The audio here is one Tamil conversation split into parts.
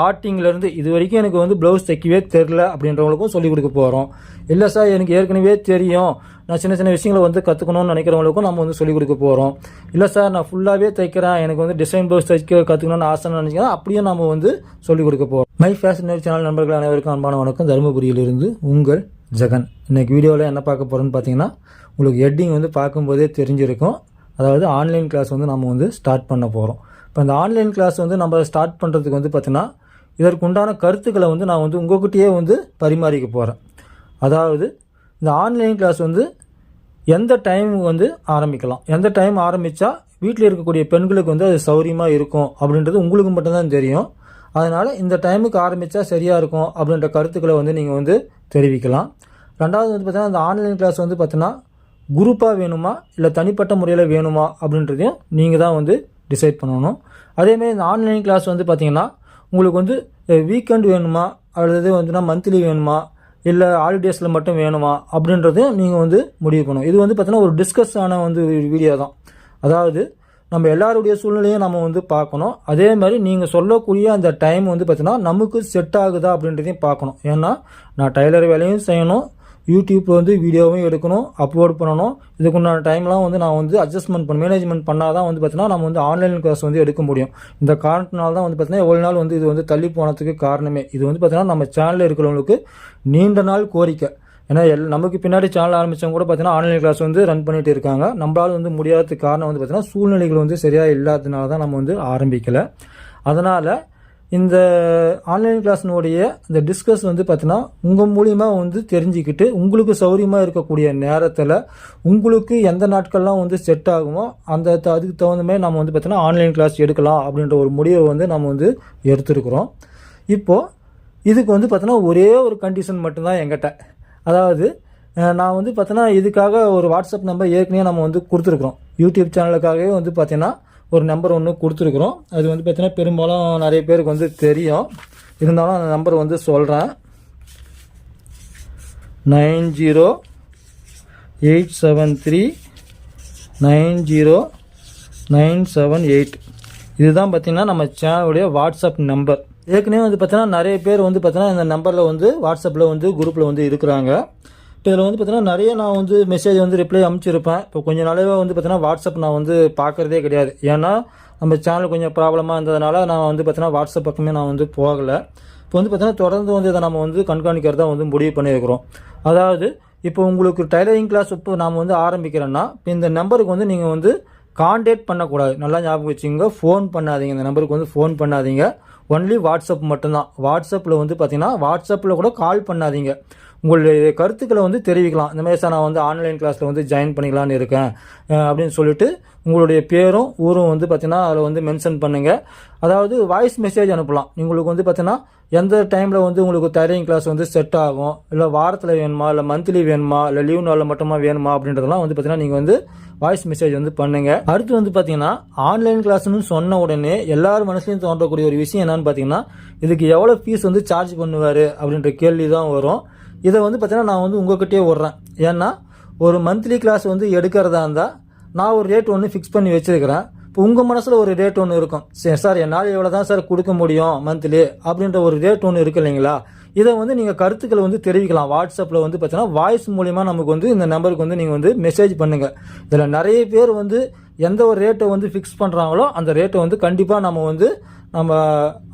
ஸ்டார்டிங்லேருந்து இது வரைக்கும் எனக்கு வந்து ப்ளவுஸ் தைக்கவே தெரில அப்படின்றவங்களுக்கும் சொல்லிக் கொடுக்க போகிறோம் இல்லை சார் எனக்கு ஏற்கனவே தெரியும். நான் சின்ன சின்ன விஷயங்களை வந்து கற்றுக்கணும்னு நினைக்கிறவங்களுக்கும் நம்ம வந்து சொல்லிக் கொடுக்க போகிறோம் இல்லை சார் நான் ஃபுல்லாகவே தைக்கிறேன். எனக்கு வந்து டிசைன் ப்ளவுஸ் தைக்க கற்றுக்கணும்னு ஆசைன்னு நினச்சிங்கன்னா அப்படியும் நம்ம வந்து சொல்லிக் கொடுக்க போகிறோம் மை ஃபேஷன் சேனல் நண்பர்கள் அனைவருக்கும் அன்பான வணக்கம். தருமபுரியிலிருந்து உங்கள் ஜெகன். இன்றைக்கி வீடியோவில் என்ன பார்க்க போகிறோன்னு பார்த்தீங்கன்னா உங்களுக்கு ஹெட்டிங் வந்து பார்க்கும்போதே தெரிஞ்சிருக்கும். அதாவது ஆன்லைன் கிளாஸ் வந்து நம்ம வந்து ஸ்டார்ட் பண்ண போகிறோம் இப்போ இந்த ஆன்லைன் கிளாஸ் வந்து நம்ம ஸ்டார்ட் பண்ணுறதுக்கு வந்து பார்த்தீங்கன்னா இதற்கு உண்டான கருத்துக்களை வந்து நான் வந்து உங்கள்கிட்டயே வந்து பரிமாறிக்க போகிறேன் அதாவது இந்த ஆன்லைன் கிளாஸ் வந்து எந்த டைம் வந்து ஆரம்பிக்கலாம். எந்த டைம் ஆரம்பித்தா வீட்டில் இருக்கக்கூடிய பெண்களுக்கு வந்து அது சௌரியமாக இருக்கும் அப்படின்றது உங்களுக்கு மட்டும்தான் தெரியும். அதனால் இந்த டைமுக்கு ஆரம்பித்தா சரியாக இருக்கும் அப்படின்ற கருத்துக்களை வந்து நீங்கள் வந்து தெரிவிக்கலாம். ரெண்டாவது வந்து பார்த்தீங்கன்னா இந்த ஆன்லைன் கிளாஸ் வந்து பார்த்தீங்கன்னா குரூப்பாக வேணுமா? இல்லை தனிப்பட்ட முறையில் வேணுமா? அப்படின்றதையும் நீங்கள் தான் வந்து டிசைட் பண்ணணும். அதேமாதிரி இந்த ஆன்லைன் கிளாஸ் வந்து பார்த்திங்கன்னா உங்களுக்கு வந்து வீக்கெண்ட் வேணுமா? அல்லது வந்துன்னா மந்த்லி வேணுமா? இல்லை ஹாலிடேஸில் மட்டும் வேணுமா? அப்படின்றத நீங்கள் வந்து முடிவு பண்ணணும். இது வந்து பார்த்தீங்கன்னா ஒரு டிஸ்கஸ் ஆன வந்து வீடியோ தான். அதாவது நம்ம எல்லாருடைய சூழ்நிலையும் நம்ம வந்து பார்க்கணும். அதே மாதிரி நீங்கள் சொல்லக்கூடிய அந்த டைம் வந்து பார்த்தீங்கன்னா நமக்கு செட் ஆகுதா அப்படின்றதையும் பார்க்கணும். ஏன்னா நான் டைலர் வேலையும் செய்யணும். யூடியூப்பில் வந்து வீடியோவும் எடுக்கணும் அப்லோட் பண்ணணும். இதுக்குண்டான டைம்லாம் வந்து நான் வந்து அட்ஜஸ்ட்மெண்ட் பண்ண மேனேஜ்மெண்ட் பண்ணால் தான் வந்து பார்த்தீங்கன்னா நம்ம வந்து ஆன்லைன் கிளாஸ் வந்து எடுக்க முடியும். இந்த காரணத்தினால தான் வந்து பார்த்தீங்கன்னா எவ்வளோ நாள் வந்து இது வந்து தள்ளி போனதுக்கு காரணமே. இது வந்து பார்த்தீங்கன்னா நம்ம சேனலில் இருக்கிறவங்களுக்கு நீண்ட நாள் கோரிக்கை. ஏன்னா எல் நமக்கு பின்னாடி சேனல் ஆரம்பித்தவங்க கூட பார்த்தீங்கன்னா ஆன்லைன் கிளாஸ் வந்து ரன் பண்ணிகிட்டு இருக்காங்க. நம்மளால் வந்து முடியாததுக்கு காரணம் வந்து பார்த்தீங்கன்னா சூழ்நிலைகள் வந்து சரியாக இல்லாததுனால தான் நம்ம வந்து ஆரம்பிக்கலை. அதனால் இந்த ஆன்லைன் கிளாஸ்னுடைய இந்த டிஸ்கஸ் வந்து பார்த்தீங்கன்னா உங்கள் மூலியமாக வந்து தெரிஞ்சுக்கிட்டு உங்களுக்கு சௌரியமாக இருக்கக்கூடிய நேரத்தில் உங்களுக்கு எந்த நாட்கள்லாம் வந்து செட் ஆகுமோ அந்த அதுக்கு தகுந்த மாதிரி நம்ம வந்து பார்த்தீங்கன்னா ஆன்லைன் கிளாஸ் எடுக்கலாம் அப்படின்ற ஒரு முடிவை வந்து நம்ம வந்து எடுத்துருக்குறோம். இப்போது இதுக்கு வந்து பார்த்தோன்னா ஒரே ஒரு கண்டிஷன் மட்டும்தான் எங்கிட்ட அதாவது நான் வந்து பார்த்தோன்னா இதுக்காக ஒரு வாட்ஸ்அப் நம்பர் ஏற்கனவே நம்ம வந்து கொடுத்துருக்குறோம். யூடியூப் சேனலுக்காகவே வந்து பார்த்தீங்கன்னா ஒரு நம்பர் ஒன்று கொடுத்துருக்குறோம். அது வந்து பார்த்தீங்கன்னா பெரும்பாலும் நிறைய பேருக்கு வந்து தெரியும். இருந்தாலும் அந்த நம்பர் வந்து சொல்கிறேன் nine zero eight seven three nine zero nine seven eight. இதுதான் பார்த்திங்கன்னா நம்ம சேனலுடைய வாட்ஸ்அப் நம்பர் ஏற்கனவே வந்து பார்த்திங்கன்னா நிறைய பேர் வந்து பார்த்திங்கன்னா இந்த நம்பரில் வந்து வாட்ஸ்அப்பில் வந்து குரூப்பில் வந்து இருக்கிறாங்க. இப்போ இதில் வந்து பார்த்தீங்கன்னா நிறைய நான் வந்து மெசேஜ் வந்து ரிப்ளை அனுப்பிச்சிருப்பேன். இப்போ கொஞ்சம் நாளாக வந்து பார்த்தீங்கன்னா வாட்ஸ்அப் நான் வந்து பார்க்குறதே கிடையாது. ஏன்னா நம்ம சேனல் கொஞ்சம் ப்ராப்ளமாக இருந்ததுனால நான் வந்து பார்த்தீங்கன்னா வாட்ஸ்அப் பக்கமே நான் வந்து போகலை. இப்போ வந்து பார்த்தீங்கன்னா தொடர்ந்து வந்து இதை நம்ம வந்து கண்காணிக்கிறதா வந்து முடிவு பண்ணியிருக்கிறோம். அதாவது இப்போ உங்களுக்கு டைலரிங் கிளாஸ் இப்போ நாம் வந்து ஆரம்பிக்கிறோன்னா இப்போ இந்த நம்பருக்கு வந்து நீங்கள் வந்து காண்டாக்ட் பண்ணக்கூடாது. நல்லா ஞாபகம் வச்சுங்க ஃபோன் பண்ணாதீங்க. இந்த நம்பருக்கு வந்து ஃபோன் பண்ணாதீங்க. ஒன்லி வாட்ஸ்அப் மட்டும்தான். வாட்ஸ்அப்பில் வந்து பார்த்தீங்கன்னா வாட்ஸ்அப்பில் கூட கால் பண்ணாதீங்க. உங்களுடைய கருத்துக்களை வந்து தெரிவிக்கலாம். இந்த மாதிரி சார் நான் வந்து ஆன்லைன் கிளாஸில் வந்து ஜாயின் பண்ணிக்கலான்னு இருக்கேன். அப்படின்னு சொல்லிட்டு உங்களுடைய பேரும் ஊரும் வந்து பார்த்தீங்கன்னா அதில் வந்து மென்ஷன் பண்ணுங்கள் அதாவது வாய்ஸ் மெசேஜ் அனுப்பலாம். உங்களுக்கு வந்து பார்த்தீங்கன்னா எந்த டைமில் வந்து உங்களுக்கு டைலரிங் கிளாஸ் வந்து செட் ஆகும் இல்லை வாரத்தில் வேணுமா இல்லை மந்த்லி வேணுமா இல்லை லீவ் நாளில் மட்டுமா வேணுமா அப்படின்றதெல்லாம் வந்து பார்த்தீங்கன்னா நீங்கள் வந்து வாய்ஸ் மெசேஜ் வந்து பண்ணுங்க. அடுத்து வந்து பார்த்தீங்கன்னா ஆன்லைன் கிளாஸ்னு சொன்ன உடனே எல்லார் மனசுலையும் தோன்றக்கூடிய ஒரு விஷயம் என்னன்னு பார்த்தீங்கன்னா இதுக்கு எவ்வளோ ஃபீஸ் வந்து சார்ஜ் பண்ணுவார் அப்படின்ற கேள்வி தான் வரும். இதை வந்து பார்த்தீங்கன்னா நான் வந்து உங்கள்கிட்டயே விட்றேன் ஏன்னா ஒரு மந்த்லி கிளாஸ் வந்து எடுக்கிறதா இருந்தால் நான் ஒரு ரேட் ஒன்று ஃபிக்ஸ் பண்ணி வச்சுருக்கிறேன். இப்போ உங்கள் மனசில் ஒரு ரேட் ஒன்று இருக்கும். சரி சார் என்னால் எவ்வளோ தான் சார் கொடுக்க முடியும் மந்த்லி அப்படின்ற ஒரு ரேட் ஒன்று இருக்கு இல்லைங்களா? இதை வந்து நீங்கள் கருத்துக்களை வந்து தெரிவிக்கலாம். வாட்ஸ்அப்பில் வந்து பார்த்தீங்கன்னா வாய்ஸ் மூலிமா நமக்கு வந்து இந்த நம்பருக்கு வந்து நீங்கள் வந்து மெசேஜ் பண்ணுங்கள் இதில் நிறைய பேர் வந்து எந்த ஒரு ரேட்டை வந்து ஃபிக்ஸ் பண்ணுறாங்களோ அந்த ரேட்டை வந்து கண்டிப்பாக நம்ம வந்து நம்ம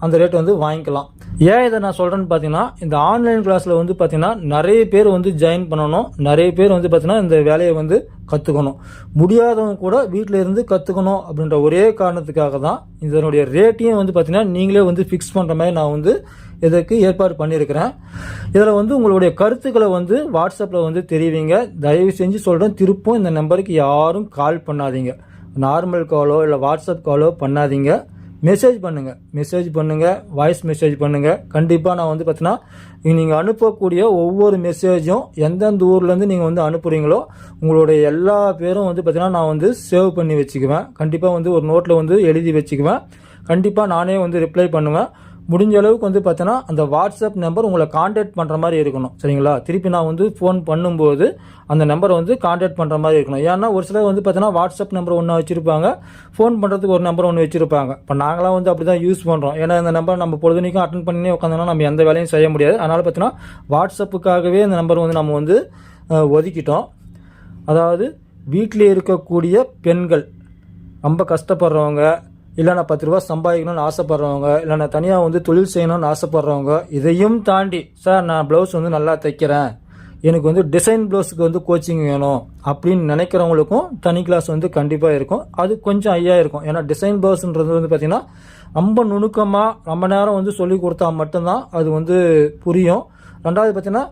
அந்த ரேட் வந்து வாங்கிக்கலாம். ஏன் இதை நான் சொல்கிறேன்னு பார்த்தீங்கன்னா இந்த ஆன்லைன் கிளாஸில் வந்து பார்த்திங்கன்னா நிறைய பேர் வந்து ஜாயின் பண்ணணும். நிறைய பேர் வந்து பார்த்திங்கன்னா இந்த வேலையை வந்து கற்றுக்கணும் முடியாதவங்க கூட வீட்டில் இருந்து கற்றுக்கணும் அப்படின்ற ஒரே காரணத்துக்காக தான் இதனுடைய ரேட்டையும் வந்து பார்த்தீங்கன்னா நீங்களே வந்து ஃபிக்ஸ் பண்ணுற மாதிரி நான் வந்து இதற்கு ஏற்பாடு பண்ணியிருக்கிறேன். இதில் வந்து உங்களுடைய கருத்துக்களை வந்து வாட்ஸ்அப்பில் வந்து தெரிவிங்க. தயவு செஞ்சு சொல்கிறேன் திருப்பும் இந்த நம்பருக்கு யாரும் கால் பண்ணாதீங்க. நார்மல் காலோ இல்லை வாட்ஸ்அப் காலோ பண்ணாதீங்க. மெசேஜ் பண்ணுங்கள் மெசேஜ் பண்ணுங்கள் வாய்ஸ் மெசேஜ் பண்ணுங்கள் கண்டிப்பாக நான் வந்து பார்த்தீங்கன்னா நீங்கள் அனுப்பக்கூடிய ஒவ்வொரு மெசேஜும் எந்தெந்த ஊர்லேருந்து நீங்கள் வந்து அனுப்புகிறீங்களோ உங்களுடைய எல்லா பேரும் வந்து பார்த்தீங்கன்னா நான் வந்து சேவ் பண்ணி வச்சுக்குவேன். கண்டிப்பாக வந்து ஒரு நோட்டில் வந்து எழுதி வச்சுக்குவேன். கண்டிப்பாக நானே வந்து ரிப்ளை பண்ணுவேன். முடிஞ்ச அளவுக்கு வந்து பார்த்தீங்கன்னா அந்த வாட்ஸ்அப் நம்பர் உங்களை காண்டாக்ட் பண்ணுற மாதிரி இருக்கணும். சரிங்களா? திருப்பி நான் வந்து ஃபோன் பண்ணும்போது அந்த நம்பரை வந்து காண்டாக்ட் பண்ணுற மாதிரி இருக்கணும். ஏன்னா ஒரு சிலர் வந்து பார்த்தீங்கன்னா வாட்ஸ்அப் நம்பர் ஒன்று வச்சுருப்பாங்க. ஃபோன் பண்ணுறதுக்கு ஒரு நம்பர் ஒன்று வச்சுருப்பாங்க. இப்போ நாங்களாம் வந்து அப்படி தான் யூஸ் பண்ணுறோம் ஏன்னா இந்த நம்பர் நம்ம பொழுதுனைக்கும் அட்டன் பண்ணி உட்காந்தோன்னா நம்ம எந்த வேலையும் செய்ய முடியாது. அதனால் பார்த்தீங்கன்னா வாட்ஸ்அப்புக்காகவே இந்த நம்பர் வந்து நம்ம வந்து ஒதுக்கிட்டோம். அதாவது வீட்டில் இருக்கக்கூடிய பெண்கள் ரொம்ப கஷ்டப்படுறவங்க இல்லை நான் பத்து ரூபா சம்பாதிக்கணும்னு ஆசைப்படுறவங்க இல்லை நான் தனியாக வந்து தொழில் செய்யணும்னு ஆசைப்படுறவங்க இதையும் தாண்டி சார் நான் ப்ளவுஸ் வந்து நல்லா தைக்கிறேன். எனக்கு வந்து டிசைன் ப்ளவுஸுக்கு வந்து கோச்சிங் வேணும். அப்படின்னு நினைக்கிறவங்களுக்கும் தனி கிளாஸ் வந்து கண்டிப்பாக இருக்கும். அது கொஞ்சம் ஐயா இருக்கும். ஏன்னா டிசைன் ப்ளவுஸ்ன்றது வந்து பார்த்திங்கன்னா ரொம்ப நுணுக்கமாக ரொம்ப நேரம் வந்து சொல்லி கொடுத்தா மட்டும்தான் அது வந்து புரியும். ரெண்டாவது பார்த்திங்கன்னா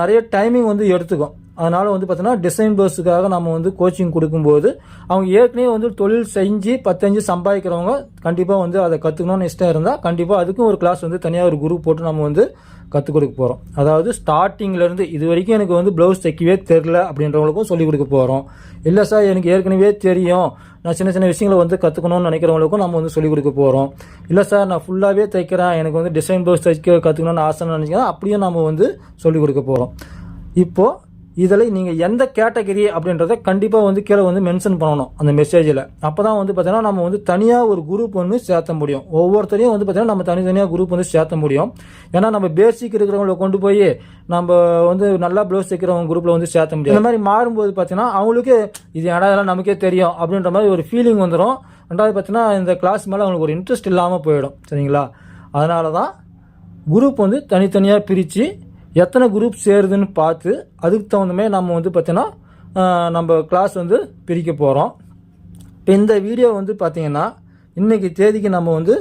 நிறைய டைமிங் வந்து எடுத்துக்கும். அதனால் வந்து பார்த்தோன்னா டிசைன் ப்ளவுஸுக்காக நம்ம வந்து கோச்சிங் கொடுக்கும்போது அவங்க ஏற்கனவே வந்து தொழில் செஞ்சு பத்தஞ்சு சம்பாதிக்கிறவங்க கண்டிப்பாக வந்து அதை கற்றுக்கணும்னு இஷ்டம் இருந்தால் கண்டிப்பாக அதுக்கும் ஒரு கிளாஸ் வந்து தனியாக ஒரு குரூப் போட்டு நம்ம வந்து கற்றுக் கொடுக்க போகிறோம் அதாவது ஸ்டார்டிங்லேருந்து இது வரைக்கும் எனக்கு வந்து ப்ளவுஸ் தைக்கவே தெரில அப்படின்றவங்களுக்கும் சொல்லிக் கொடுக்க போகிறோம் இல்லை சார் எனக்கு ஏற்கனவே தெரியும். நான் சின்ன சின்ன விஷயங்களை வந்து கற்றுக்கணும்னு நினைக்கிறவங்களுக்கும் நம்ம வந்து சொல்லிக் கொடுக்க போகிறோம் இல்லை சார் நான் ஃபுல்லாகவே தைக்கிறேன். எனக்கு வந்து டிசைன் ப்ளவுஸ் தைக்க கற்றுக்கணும்னு ஆசைன்னு நினச்சிங்கன்னா அப்படியும் நம்ம வந்து சொல்லிக் கொடுக்க போகிறோம் இப்போது இதில் நீங்கள் எந்த கேட்டகரி அப்படின்றத கண்டிப்பாக வந்து கீழே வந்து மென்ஷன் பண்ணணும் அந்த மெசேஜில் அப்போ தான் வந்து பார்த்தீங்கன்னா நம்ம வந்து தனியாக ஒரு குரூப் வந்து சேர்த்த முடியும். ஒவ்வொருத்தரையும் வந்து பார்த்தீங்கன்னா நம்ம தனித்தனியாக குரூப் வந்து சேர்த்த முடியும். ஏன்னா நம்ம பேசிக் இருக்கிறவங்கள கொண்டு போய் நம்ம வந்து நல்லா ப்ளவுஸ் தைக்கிறவங்க குரூப்பில் வந்து சேர்த்த முடியும் இந்த மாதிரி மாறும்போது பார்த்தீங்கன்னா அவங்களுக்கு இது இடம் இதெல்லாம் நமக்கே தெரியும் அப்படின்ற மாதிரி ஒரு ஃபீலிங் வந்துடும் ரெண்டாவது பார்த்தீங்கன்னா இந்த கிளாஸ் மேலே அவங்களுக்கு ஒரு இன்ட்ரெஸ்ட் இல்லாமல் போயிடும். சரிங்களா? அதனால தான் குரூப் வந்து தனித்தனியாக பிரித்து எத்தனை குரூப் சேருதுன்னு பார்த்து அதுக்கு தகுந்த மாதிரி நம்ம வந்து பார்த்தீங்கன்னா நம்ம கிளாஸ் வந்து பிரிக்க போகிறோம் இப்போ இந்த வீடியோ வந்து பார்த்திங்கன்னா இன்றைக்கி தேதிக்கு நம்ம வந்து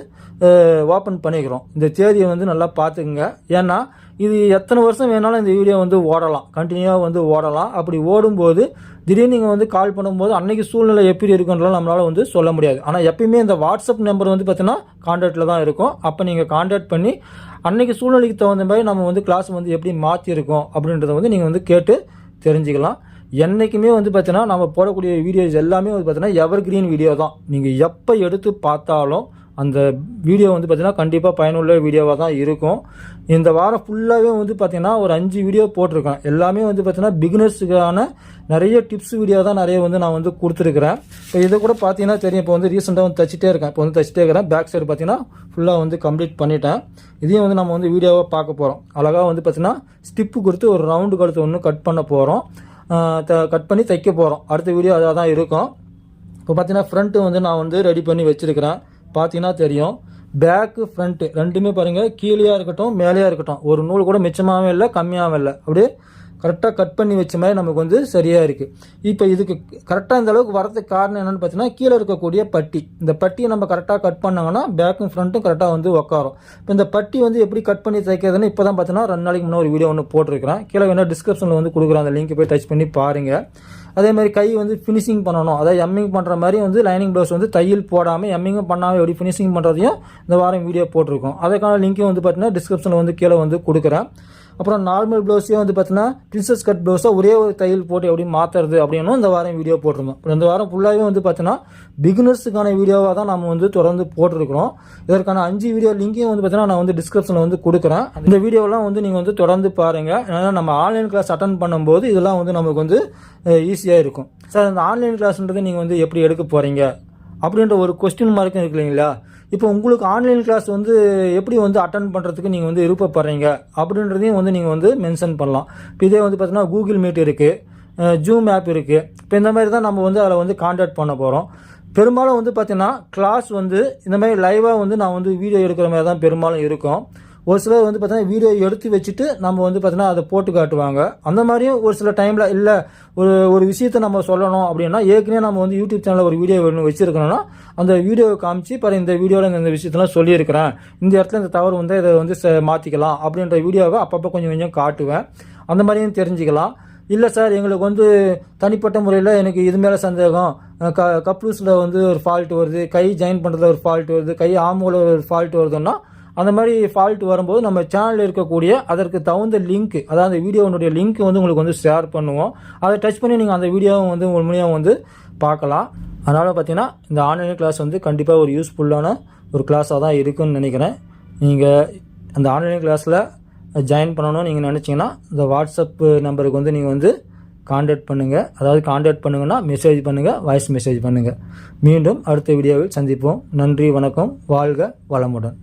ஓப்பன் பண்ணிக்கிறோம். இந்த தேதியை வந்து நல்லா பார்த்துக்குங்க. ஏன்னா இது எத்தனை வருஷம் வேணாலும் இந்த வீடியோ வந்து ஓடலாம். கண்டினியூவாக வந்து ஓடலாம். அப்படி ஓடும்போது திடீர்னு நீங்கள் வந்து கால் பண்ணும்போது அன்றைக்கி சூழ்நிலை எப்படி இருக்குன்றலாம் நம்மளால் வந்து சொல்ல முடியாது. ஆனால் எப்பயுமே இந்த வாட்ஸ்அப் நம்பர் வந்து பார்த்தீங்கன்னா கான்டாக்டில் தான் இருக்கும். அப்போ நீங்கள் கான்டாக்ட் பண்ணி அன்றைக்கி சூழ்நிலைக்கு தகுந்த மாதிரி நம்ம வந்து கிளாஸ் வந்து எப்படி மாற்றிருக்கோம் அப்படின்றத வந்து நீங்கள் வந்து கேட்டு தெரிஞ்சுக்கலாம். என்றைக்குமே வந்து பார்த்தீங்கன்னா நம்ம போடக்கூடிய வீடியோஸ் எல்லாமே வந்து பார்த்தீங்கன்னா எவர் கிரீன் வீடியோ தான். நீங்கள் எப்போ எடுத்து பார்த்தாலும் அந்த வீடியோ வந்து பார்த்தீங்கன்னா கண்டிப்பாக பயனுள்ள வீடியோவாக தான் இருக்கும். இந்த வாரம் ஃபுல்லாகவே வந்து பார்த்திங்கன்னா ஒரு அஞ்சு வீடியோ போட்டிருக்கேன். எல்லாமே வந்து பார்த்தீங்கன்னா பிகினர்ஸுக்கான நிறைய டிப்ஸ் வீடியோ தான் நிறைய வந்து நான் வந்து கொடுத்துருக்குறேன். இப்போ இதை கூட பார்த்தீங்கன்னா தெரியும். இப்போ வந்து ரீசெண்டாக வந்து தச்சிட்டே இருக்கேன். இப்போ வந்து தச்சிட்டே இருக்கிறேன். பேக் சைடு பார்த்தீங்கன்னா ஃபுல்லாக வந்து கம்ப்ளீட் பண்ணிட்டேன். இதையும் வந்து நம்ம வந்து வீடியோவாக பார்க்க போகிறோம் அழகாக வந்து பார்த்தீங்கன்னா ஸ்டிப்பு கொடுத்து ஒரு ரவுண்டு கழுத்து ஒன்று கட் பண்ண போகிறோம் கட் பண்ணி தைக்க போகிறோம் அடுத்த வீடியோ அதாக தான் இருக்கும். இப்போ பார்த்தீங்கன்னா ஃப்ரண்ட்டு வந்து நான் வந்து ரெடி பண்ணி வச்சுருக்கிறேன். பார்த்தீங்கன்னா தெரியும். பேக்கு ஃப்ரண்ட்டு ரெண்டுமே பாருங்கள் கீழேயா இருக்கட்டும் மேலேயா இருக்கட்டும். ஒரு நூல் கூட மிச்சமாகவும் இல்லை கம்மியாகவும் இல்லை. அப்படியே கரெக்டாக கட் பண்ணி வச்ச மாதிரி நமக்கு வந்து சரியாக இருக்குது இப்போ இதுக்கு கரெக்டாக இந்த அளவுக்கு வரதுக்கு காரணம் என்னென்னு பார்த்தீங்கன்னா கீழே இருக்கக்கூடிய பட்டி. இந்த பட்டியை நம்ம கரெக்டாக கட் பண்ணாங்கன்னா பேக்கும் ஃப்ரண்ட்டும் கரெக்டாக வந்து உட்காரும் இப்போ இந்த பட்டி வந்து எப்படி கட் பண்ணி தைக்கிறதுன்னு இப்போ தான் பார்த்தீங்கன்னா ரெண்டு நாளைக்கு முன்னாடி ஒரு வீடியோ ஒன்று போட்டிருக்கிறேன். கீழே வேணால் டிஸ்கிரிப்ஷனில் வந்து கொடுக்குறேன். அந்த லிங்க் போய் டச் பண்ணி பாருங்கள் அதே மாதிரி கை வந்து ஃபினிஷிங் பண்ணணும். அதாவது எம்மிங் பண்ணுற மாதிரி வந்து லைனிங் ப்ளவுஸ் வந்து தையல் போடாமல் எம்மிங்கும் பண்ணாமல் எப்படி ஃபினிஷிங் பண்ணுறதையும் இந்த வாரம் வீடியோ போட்டிருக்கோம். அதுக்கான லிங்க்கும் வந்து பார்த்தீங்கன்னா டிஸ்கிரிப்ஷனில் வந்து கீழே வந்து கொடுக்குறேன். அப்புறம் நார்மல் ப்ளவுஸே வந்து பார்த்தீங்கன்னா பிரின்சஸ் கட் ப்ளவுஸாக ஒரே ஒரு தையல் போட்டு எப்படி மாற்றுறது அப்படின்னும் இந்த வாரம் வீடியோ போட்டிருந்தோம். அப்புறம் இந்த வாரம் ஃபுல்லாகவே வந்து பார்த்தீங்கன்னா பிகினர்ஸுக்கான வீடியோவாக தான் நம்ம வந்து தொடர்ந்து போட்டிருக்கிறோம். இதற்கான அஞ்சு வீடியோ லிங்கையும் வந்து பார்த்தீங்கன்னா நான் வந்து டிஸ்கிரிப்ஷனில் வந்து கொடுக்குறேன். இந்த வீடியோலாம் வந்து நீங்கள் வந்து தொடர்ந்து பாருங்கள் ஏன்னா நம்ம ஆன்லைன் கிளாஸ் அட்டன் பண்ணும்போது இதெல்லாம் வந்து நமக்கு வந்து ஈஸியாக இருக்கும். சார் இந்த ஆன்லைன் கிளாஸ்ன்றது நீங்கள் வந்து எப்படி எடுக்க போகிறீங்க அப்படின்ற ஒரு கொஸ்டின் மார்க்கும் இருக்கு இல்லைங்களா? இப்போ உங்களுக்கு ஆன்லைன் கிளாஸ் வந்து எப்படி வந்து அட்டன் பண்ணுறதுக்கு நீங்கள் வந்து விருப்பப்படுறீங்க? அப்படின்றதையும் வந்து நீங்கள் வந்து மென்ஷன் பண்ணலாம். இப்போ இதே வந்து பார்த்தீங்கன்னா கூகுள் மீட் இருக்குது ஜூம் ஆப் இருக்குது இப்போ இந்த மாதிரி தான் நம்ம வந்து அதில் வந்து காண்டாக்ட் பண்ண போகிறோம் பெரும்பாலும் வந்து பார்த்தீங்கன்னா கிளாஸ் வந்து இந்த மாதிரி லைவாக வந்து நான் வந்து வீடியோ எடுக்கிற மாதிரி தான் பெரும்பாலும் இருக்கும். ஒரு சிலர் வந்து பார்த்தீங்கன்னா வீடியோ எடுத்து வச்சுட்டு நம்ம வந்து பார்த்தீங்கன்னா அதை போட்டு காட்டுவாங்க. அந்த மாதிரியும் ஒரு சில டைமில் இல்லை ஒரு ஒரு விஷயத்தை நம்ம சொல்லணும் அப்படின்னா ஏற்கனவே நம்ம வந்து யூடியூப் சேனலில் ஒரு வீடியோ ஒன்று வச்சுருக்கணும்னா அந்த வீடியோவை காமிச்சு பாரு இந்த வீடியோவில் இந்த விஷயத்தெல்லாம் சொல்லியிருக்கிறேன். இந்த இடத்துல இந்த தவறு வந்து இதை வந்து மாற்றிக்கலாம் அப்படின்ற வீடியோவை அப்பப்போ கொஞ்சம் கொஞ்சம் காட்டுவேன். அந்த மாதிரியும் தெரிஞ்சுக்கலாம். இல்லை சார் எங்களுக்கு வந்து தனிப்பட்ட முறையில் எனக்கு இது மேலே சந்தேகம். க கப்ளூஸில் வந்து ஒரு ஃபால்ட் வருது. கை ஜாயின் பண்ணுறதுல ஒரு ஃபால்ட் வருது. கை ஆமூல ஒரு ஃபால்ட் வருதுன்னா அந்த மாதிரி ஃபால்ட் வரும்போது நம்ம சேனலில் இருக்கக்கூடிய அதற்கு தகுந்த லிங்க் அதாவது அந்த வீடியோனுடைய லிங்க் வந்து உங்களுக்கு வந்து ஷேர் பண்ணுவோம். அதை டச் பண்ணி நீங்கள் அந்த வீடியோவை வந்து உண்மையாக வந்து பார்க்கலாம். அதனால் பார்த்தீங்கன்னா இந்த ஆன்லைன் கிளாஸ் வந்து கண்டிப்பாக ஒரு யூஸ்ஃபுல்லான ஒரு கிளாஸாக தான் இருக்குன்னு நினைக்கிறேன். நீங்கள் அந்த ஆன்லைன் கிளாஸில் ஜாயின் பண்ணணும்னு நீங்கள் நினச்சிங்கன்னா இந்த வாட்ஸ்அப் நம்பருக்கு வந்து நீங்கள் வந்து காண்டாக்ட் பண்ணுங்கள் அதாவது காண்டாக்ட் பண்ணுங்கன்னா மெசேஜ் பண்ணுங்கள் வாய்ஸ் மெசேஜ் பண்ணுங்கள் மீண்டும் அடுத்த வீடியோவில் சந்திப்போம். நன்றி வணக்கம். வாழ்க வளமுடன்.